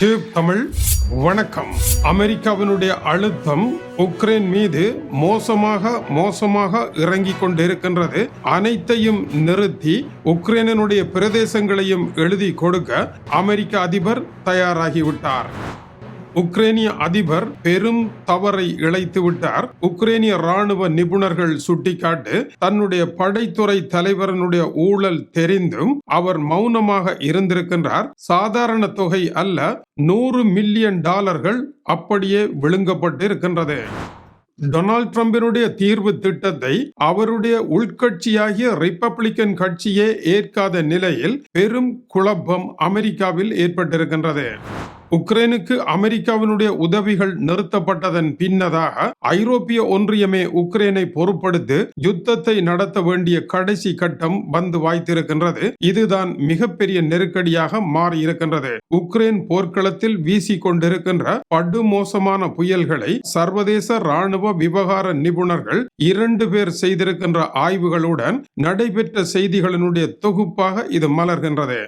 Tube Tamil வணக்கம். அமெரிக்காவினுடைய அழுத்தம் உக்ரைன் மீது மோசமாக மோசமாக இறங்கிக் கொண்டிருக்கின்றது. அனைத்தையும் நிறுத்தி உக்ரைனினுடைய பிரதேசங்களையும் எழுதி கொடுக்க அமெரிக்க அதிபர் தயாராகிவிட்டார். உக்ரைனிய அதிபர் பெரும் தவறை இழைத்து விட்டார். உக்ரைனிய ராணுவ நிபுணர்கள் சுட்டிக்காட்டு தன்னுடைய படைத்துறை தலைவரனுடைய ஊழல் தெரிந்தும் அவர் மௌனமாக இருந்திருக்கின்றார். சாதாரண தொகை அல்ல நூறு மில்லியன் டாலர்கள் அப்படியே விழுங்கப்பட்டு இருக்கின்றது டொனால்ட் ட்ரம்பினுடைய தீர்வு திட்டத்தை அவருடைய உள்கட்சியாகிய ரிப்பப்ளிக்கன் கட்சியே ஏற்காத நிலையில் பெரும் குழப்பம் அமெரிக்காவில் ஏற்பட்டிருக்கின்றது. உக்ரைனுக்கு அமெரிக்காவினுடைய உதவிகள் நிறுத்தப்பட்டதன் பின்னதாக ஐரோப்பிய ஒன்றியமே உக்ரைனை பொறுப்படுத்தி யுத்தத்தை நடத்த வேண்டிய கடைசி கட்டம் வந்து வாய்த்திருக்கின்றது. இதுதான் மிகப்பெரிய நெருக்கடியாக மாறியிருக்கின்றது. உக்ரைன் போர்க்களத்தில் வீசி கொண்டிருக்கின்ற படுமோசமான புயல்களை சர்வதேச ராணுவ விவகார நிபுணர்கள் இரண்டு பேர் செய்திருக்கின்ற ஆய்வுகளுடன் நடைபெற்ற செய்திகளினுடைய தொகுப்பாக இது மலர்கின்றது.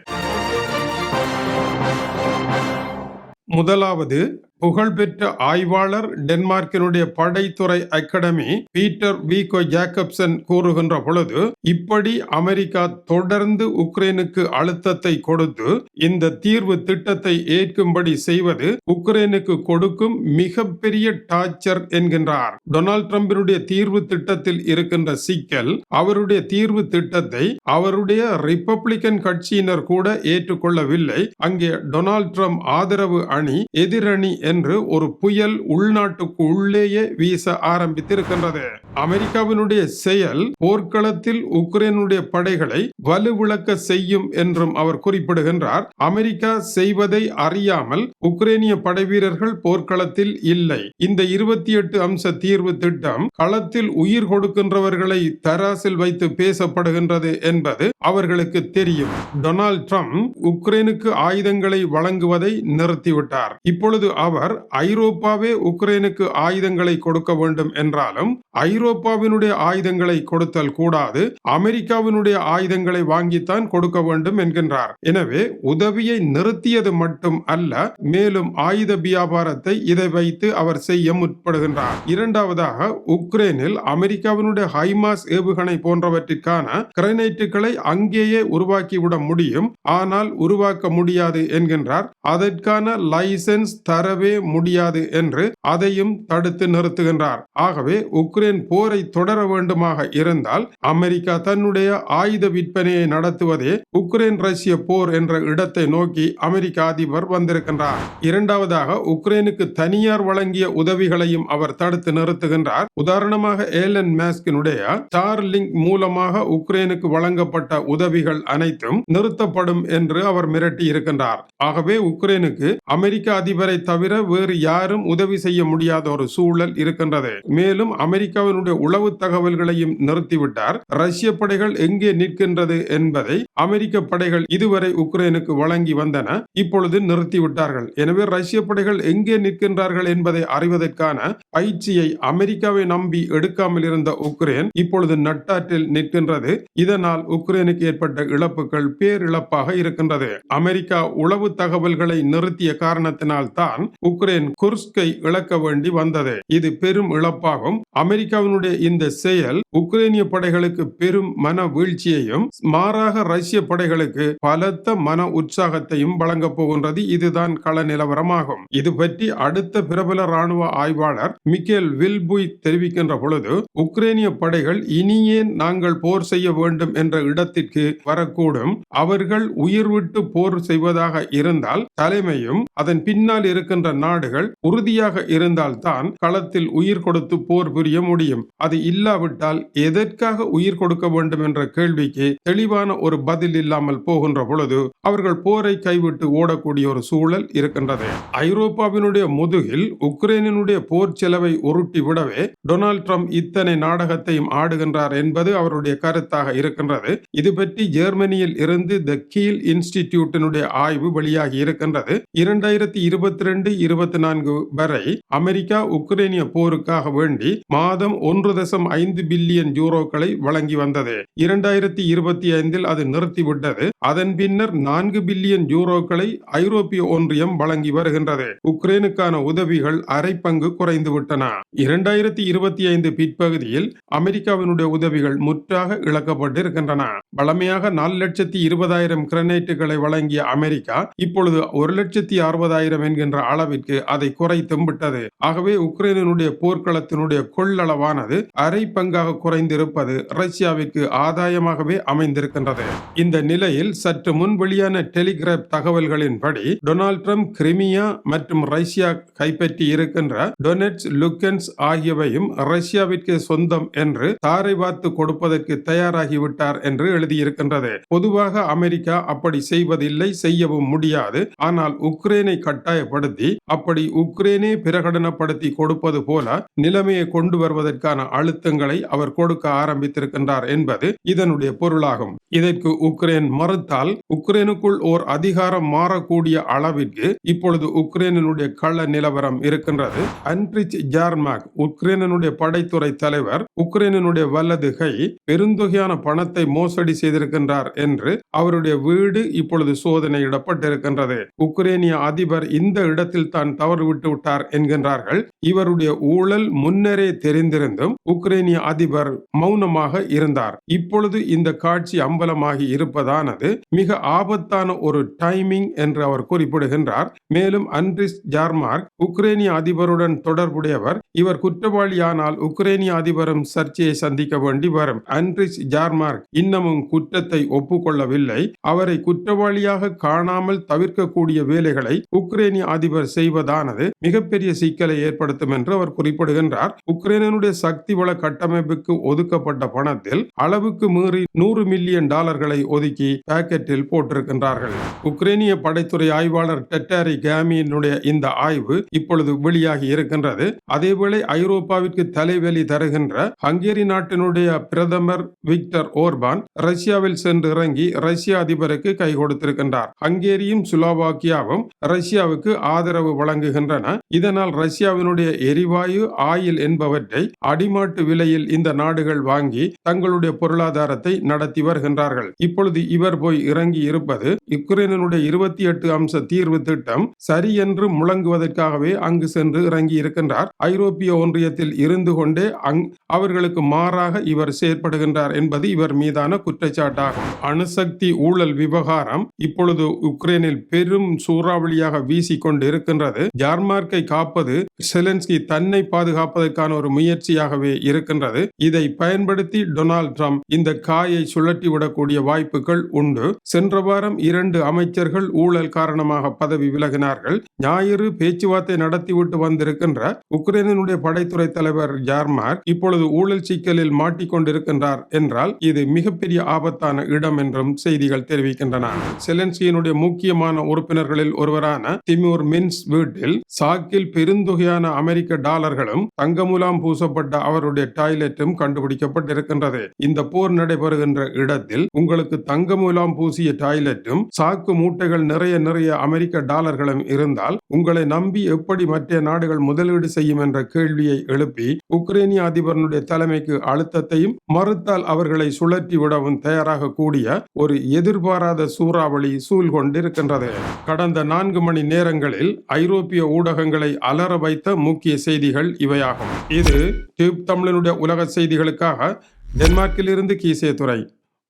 முதலாவது புகழ்பெற்ற ஆய்வாளர் டென்மார்க்கினுடைய படைத்துறை அகாடமி பீட்டர் வீகோ ஜேக்கப்சன் கூறுகின்ற பொழுது இப்படி அமெரிக்கா தொடர்ந்து உக்ரைனுக்கு அழுத்தத்தை கொடுத்து இந்த தீர்வு திட்டத்தை ஏற்கும்படி செய்வது உக்ரைனுக்கு கொடுக்கும் மிகப்பெரிய டார்ச்சர் என்கின்றார். டொனால்ட் ட்ரம்பினுடைய தீர்வு திட்டத்தில் இருக்கின்ற சிக்கல் அவருடைய தீர்வு திட்டத்தை அவருடைய ரிப்பப்ளிக்கன் கட்சியினர் கூட ஏற்றுக்கொள்ளவில்லை. அங்கே டொனால்ட் ட்ரம்ப் ஆதரவு அணி எதிரணி என்று ஒரு புயல் உள்நாட்டுக்கு உள்ளேயே வீச ஆரம்பித்திருக்கின்றது. அமெரிக்காவினுடைய செயல் போர்க்களத்தில் உக்ரைனுடைய படைகளை வலுவிழக்க செய்யும் என்றும் அவர் குறிப்பிடுகின்றார். அமெரிக்கா செய்வதை அறியாமல் உக்ரைனிய படைவீரர்கள் போர்க்களத்தில் இல்லை. இந்த இருபத்தி எட்டு அம்ச தீர்வு திட்டம் களத்தில் உயிர் கொடுக்கின்றவர்களை தராசில் வைத்து பேசப்படுகின்றது என்பது அவர்களுக்கு தெரியும். டொனால்ட் ட்ரம்ப் உக்ரைனுக்கு ஆயுதங்களை வழங்குவதை நிறுத்திவிட்டார். இப்பொழுது அவர் அவர் ஐரோப்பாவே உக்ரைனுக்கு ஆயுதங்களை கொடுக்க வேண்டும் என்றாலும் ஐரோப்பாவினுடைய ஆயுதங்களை கொடுத்தல் கூடாது அமெரிக்காவினுடைய ஆயுதங்களை வாங்கித்தான் கொடுக்க வேண்டும் என்கின்றார். எனவே உதவியை நிறுத்தியது மட்டும் அல்ல மேலும் ஆயுத வியாபாரத்தை இதை வைத்து அவர் செய்ய முற்படுகின்றார். இரண்டாவதாக உக்ரைனில் அமெரிக்காவினுடைய ஹைமாஸ் ஏவுகணை போன்றவற்றிற்கான கிரைனைட்டுகளை அங்கேயே உருவாக்கிவிட முடியும் ஆனால் உருவாக்க முடியாது என்கின்றார். அதற்கான லைசன்ஸ் தரவே முடியாது என்று அதையும் தடுத்து நிறுத்துகின்றார். ஆகவே உக்ரைன் போரை தொடர வேண்டுமாக இருந்தால் அமெரிக்கா தன்னுடைய ஆயுத விற்பனையை நடத்துவதே உக்ரைன் ரஷ்ய போர் என்ற இடத்தை நோக்கி அமெரிக்க அதிபர் வந்திருக்கின்றார். இரண்டாவதாக உக்ரைனுக்கு தனியார் வழங்கிய உதவிகளையும் அவர் தடுத்து நிறுத்துகின்றார். உதாரணமாக ஏலன் மேஸ்கினுடைய ஸ்டார் லிங்க் மூலமாக உக்ரைனுக்கு வழங்கப்பட்ட உதவிகள் அனைத்தும் நிறுத்தப்படும் என்று அவர் மிரட்டி இருக்கின்றார் ஆகவே உக்ரைனுக்கு அமெரிக்க அதிபரை தவிர வேறு யாரும் உதவி செய்ய முடியாத ஒரு சூழல் இருக்கின்றது. மேலும் அமெரிக்காவினுடைய உளவு தகவல்களையும் நிறுத்திவிட்டார். ரஷ்ய படைகள் எங்கே நிற்கின்றது என்பதை அமெரிக்க படைகள் இதுவரை உக்ரைனுக்கு வழங்கி வந்தன இப்பொழுது நிறுத்திவிட்டார்கள். எனவே ரஷ்ய படைகள் எங்கே நிற்கின்றார்கள் என்பதை அறிவதற்கான பயிற்சியை அமெரிக்காவை நம்பி எடுக்காமல் இருந்த உக்ரைன் இப்பொழுது நட்டாற்றில் நிற்கின்றது. இதனால் உக்ரைனுக்கு ஏற்பட்ட இழப்புகள் பேரிழப்பாக இருக்கின்றது. அமெரிக்கா உளவு தகவல்களை நிறுத்திய காரணத்தினால் தான் உக்ரைன் குர்ஸ்கை இழக்க வேண்டி வந்தது. இது பெரும் இழப்பாகும். அமெரிக்காவினுடைய இந்த செயல் உக்ரைனிய படைகளுக்கு பெரும் மன வீழ்ச்சியையும் மாறாக ரஷ்ய படைகளுக்கு பலத்த மன உற்சாகத்தையும் வழங்கப் போகின்றது. இதுதான் கள நிலவரமாகும். இது பற்றி அடுத்த பிரபல ராணுவ ஆய்வாளர் மிக்கேல் வில்புய் தெரிவிக்கின்ற பொழுது உக்ரைனிய படைகள் இனியே நாங்கள் போர் செய்ய வேண்டும் என்ற இடத்திற்கு வரக்கூடும். அவர்கள் உயிர் விட்டு போர் செய்வதாக இருந்தால் தலைமையும் அதன் பின்னால் இருக்கின்ற நாடுகள் உறுதியாக இருந்தால்தான் களத்தில் உயிர் கொடுத்து போர் புரிய முடியும். அது இல்லாவிட்டால் எதற்காக உயிர் கொடுக்க வேண்டும் என்ற கேள்விக்கு தெளிவான ஒரு பதில் இல்லாமல் போகின்ற பொழுது அவர்கள் போரை கைவிட்டு ஓடக்கூடிய ஒரு சூழல் இருக்கின்றது. ஐரோப்பாவினுடைய முதுகில் உக்ரைனினுடைய போர் செல் செலவை உருட்டி விடவே டொனால்ட் ட்ரம்ப் இத்தனை நாடகத்தையும் ஆடுகின்றார் என்பது அவருடைய கருத்தாக இருக்கின்றது. இது பற்றி ஜெர்மனியில் இருந்து த கீல் இன்ஸ்டிடியூட்டினுடைய ஆய்வு வெளியாகி இருக்கின்றது. இரண்டாயிரத்தி இருபத்தி ரெண்டு இருபத்தி நான்கு வரை அமெரிக்கா உக்ரைனிய போருக்காக வேண்டி மாதம் ஒன்று தசம் ஐந்து பில்லியன் யூரோக்களை வழங்கி வந்தது. இரண்டாயிரத்தி இருபத்தி ஐந்தில் அது நிறுத்திவிட்டது. அதன் பின்னர் நான்கு பில்லியன் யூரோக்களை ஐரோப்பிய ஒன்றியம் வழங்கி வருகின்றது. உக்ரைனுக்கான உதவிகள் அரை பங்கு குறைந்துவிட்டது. விட்டன. இரண்டாயிரத்தி இருபத்தி ஐந்து பிற்பகுதியில் அமெரிக்காவினுடைய உதவிகள் முற்றாக இழக்கப்பட்டிருக்கின்றன. வளமையாக நாலு லட்சத்தி இருபதாயிரம் கிரனைட்டுகளை வழங்கிய அமெரிக்கா இப்பொழுது ஒரு லட்சத்தி அறுபதாயிரம் என்கின்ற அளவிற்கு அதை குறைத்தும் விட்டது. ஆகவே உக்ரைனுடைய போர்க்களத்தினுடைய கொள்ளளவானது அரை பங்காக குறைந்திருப்பது ரஷ்யாவிற்கு ஆதாயமாகவே அமைந்திருக்கின்றது. இந்த நிலையில் சற்று முன் வெளியான டெலிகிராப் தகவல்களின்படி டொனால்ட் ட்ரம்ப் கிரிமியா மற்றும் ரஷ்யா கைப்பற்றி இருக்கின்ற டொனெட்ஸ் லுக்கன்ஸ் ஆகியவையும் ரஷ்யாவிற்கு சொந்தம் என்று தாரை பார்த்து கொடுப்பதற்கு தயாராகிவிட்டார் என்று எழுதியிருக்கின்றது. பொதுவாக அமெரிக்கா அப்படி செய்வதில்லை செய்யவும் முடியாது. ஆனால் உக்ரைனை கட்டாயப்படுத்தி அப்படி உக்ரைனே பிரகடனப்படுத்தி கொடுப்பது போல நிலைமையை கொண்டு வருவதற்கான அழுத்தங்களை அவர் கொடுக்க ஆரம்பித்திருக்கின்றார் என்பது இதனுடைய பொருளாகும். இதற்கு உக்ரைன் மறுத்தால் உக்ரைனுக்குள் ஓர் அதிகாரம் மாறக்கூடிய அளவிற்கு இப்பொழுது உக்ரைனுடைய கள நிலவரம் இருக்கின்றது. அன்ரிச் ஜார்மாக் உக்ரைனுடைய படைத்துறை தலைவர் உக்ரைனுடைய வல்லது கை பெருந்தொகையான பணத்தை மோசடி செய்திருக்கின்றார் என்று அவருடைய வீடு இப்பொழுது சோதனையிடப்பட்டிருக்கின்றது. உக்ரைனிய அதிபர் இந்த இடத்தில் தான் தவறு விட்டு விட்டார் என்கின்றார்கள். இவருடைய ஊழல் முன்னரே தெரிந்திருந்தும் உக்ரைனிய அதிபர் மௌனமாக இருந்தார். இப்பொழுது இந்த காட்சி அம்பலமாகி இருப்பதானது மிக ஆபத்தான ஒரு டைமிங் என்று அவர் குறிப்பிடுகின்றார். மேலும் அன்ரிஸ் ஜார்மார்க் உக்ரைனிய அதிபருடன் உடையவர். இவர் குற்றவாளியானால் உக்ரைனிய அதிபரும் சர்ச்சையை சந்திக்க வேண்டி வரும். அன்ரிஸ் ஜார்மார்க் இன்னமும் குற்றத்தை ஒப்புக்கொள்ளவில்லை. அவரை குற்றவாளியாக காணாமல் தவிர்க்கக்கூடிய வேலைகளை உக்ரைனிய அதிபர் செய்வதானது மிகப்பெரிய சிக்கலை ஏற்படுத்தும் என்று அவர் குறிப்பிடுகின்றார். உக்ரைனுடைய சக்தி வள கட்டமைப்புக்கு ஒதுக்கப்பட்ட பணத்தில் அளவுக்கு மீறி நூறு மில்லியன் டாலர்களை ஒதுக்கி பாக்கெட்டில் போட்டிருக்கின்றார்கள். உக்ரைனிய படைத்துறை ஆய்வாளர் டெட்டாரி கேமியினுடைய இந்த ஆய்வு இப்பொழுது வெளியாகி இருக்கின்றது. அதேவேளை ஐரோப்பாவிற்கு தலைவலி தருகின்ற ஹங்கேரி நாட்டினுடைய பிரதமர் விக்டர் ஓர்பான் ரஷ்யாவில் சென்று இறங்கி ரஷ்ய அதிபருக்கு கை கொடுத்திருக்கின்றார். ஹங்கேரியும் சுலோவாக்கியாவும் ரஷ்யாவுக்கு ஆதரவு வழங்குகின்றன. இதனால் ரஷ்யாவினுடைய எரிவாயு ஆயில் என்பவற்றை அடிமாட்டு விலையில் இந்த நாடுகள் வாங்கி தங்களுடைய பொருளாதாரத்தை நடத்தி வருகின்றார்கள். இப்பொழுது இவர் போய் இறங்கி இருப்பது யுக்ரைனுடைய இருபத்தி எட்டு அம்ச தீர்வு திட்டம் சரி என்று முழங்குவதற்காகவே அங்கு சென்று இறங்கி இருக்கின்றார். ஐரோப்பிய ஒன்றியத்தில் இருந்து கொண்டே அங் அவர்களுக்கு மாறாக இவர் செயற்படுகின்றார் என்பது இவர் மீதான குற்றச்சாட்டாகும். அணுசக்தி ஊழல் விவகாரம் இப்பொழுது உக்ரைனில் பெரும் சூறாவளியாக வீசிக்கொண்டு இருக்கின்றது ஜார்மார்க்கை காப்பது செலன்ஸ்கி தன்னை பாதுகாப்பதற்கான ஒரு முயற்சியாகவே இருக்கின்றது. இதை பயன்படுத்தி டொனால்ட் ட்ரம்ப் இந்த காயை சுழட்டி விடக்கூடிய வாய்ப்புகள் உண்டு. சென்ற வாரம் இரண்டு அமைச்சர்கள் ஊழல் காரணமாக பதவி விலகினார்கள். ஞாயிறு பேச்சுவார்த்தை நடத்திவிட்டு வந்திருக்கின்ற உக்ரைனுடைய படைத்துறை தலைவர் ஜார்மார்க் இப்பொழுது ஊழல் சிக்கலில் மாட்டிக்கொண்டிருக்கின்றார் என்றால் இது மிகப்பெரிய ஆபத்தான இடம் என்றும் செய்திகள் தெரிவிக்கின்றன. செலன்சியினுடைய முக்கியமான உறுப்பினர்களில் ஒருவரான திமூர் மின்ஸ் வீட்டில் சாக்கில் பெருந்தொகையான அமெரிக்க டாலர்களும் தங்கமுலாம் பூசப்பட்ட அவருடைய டாய்லெட்டும் கண்டுபிடிக்கப்பட்டிருக்கின்றது. இந்த போர் நடைபெறுகின்ற இடத்தில் உங்களுக்கு தங்கமுலாம் பூசிய டாய்லெட்டும் சாக்கு மூட்டைகள் நிறைய நிறைய அமெரிக்க டாலர்களும் இருந்தால் உங்களை நம்பி எப்படி மற்ற நாடுகள் முதலீடு செய்யும் என்ற கேள்வியை எழுப்பி உக்ரைனிய அதிபரனுடைய தலைமைக்கு அழுத்தத்தையும் மறுத்தால் அவர்களை சுழற்றி விடவும் தயாராக கூடிய ஒரு எதிர்பாராத சூறாவளி சூழ் கொண்டிருக்கின்றது. கடந்த நான்கு மணி நேரங்களில் ஐரோப்பிய ஊடகங்களை அலற வைத்த முக்கிய செய்திகள் இவையாகும். இது டியூப் தமிழனுடைய உலக செய்திகளுக்காக டென்மார்க்கிலிருந்து கீசே துறை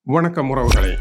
வணக்கம் உறவுகளே.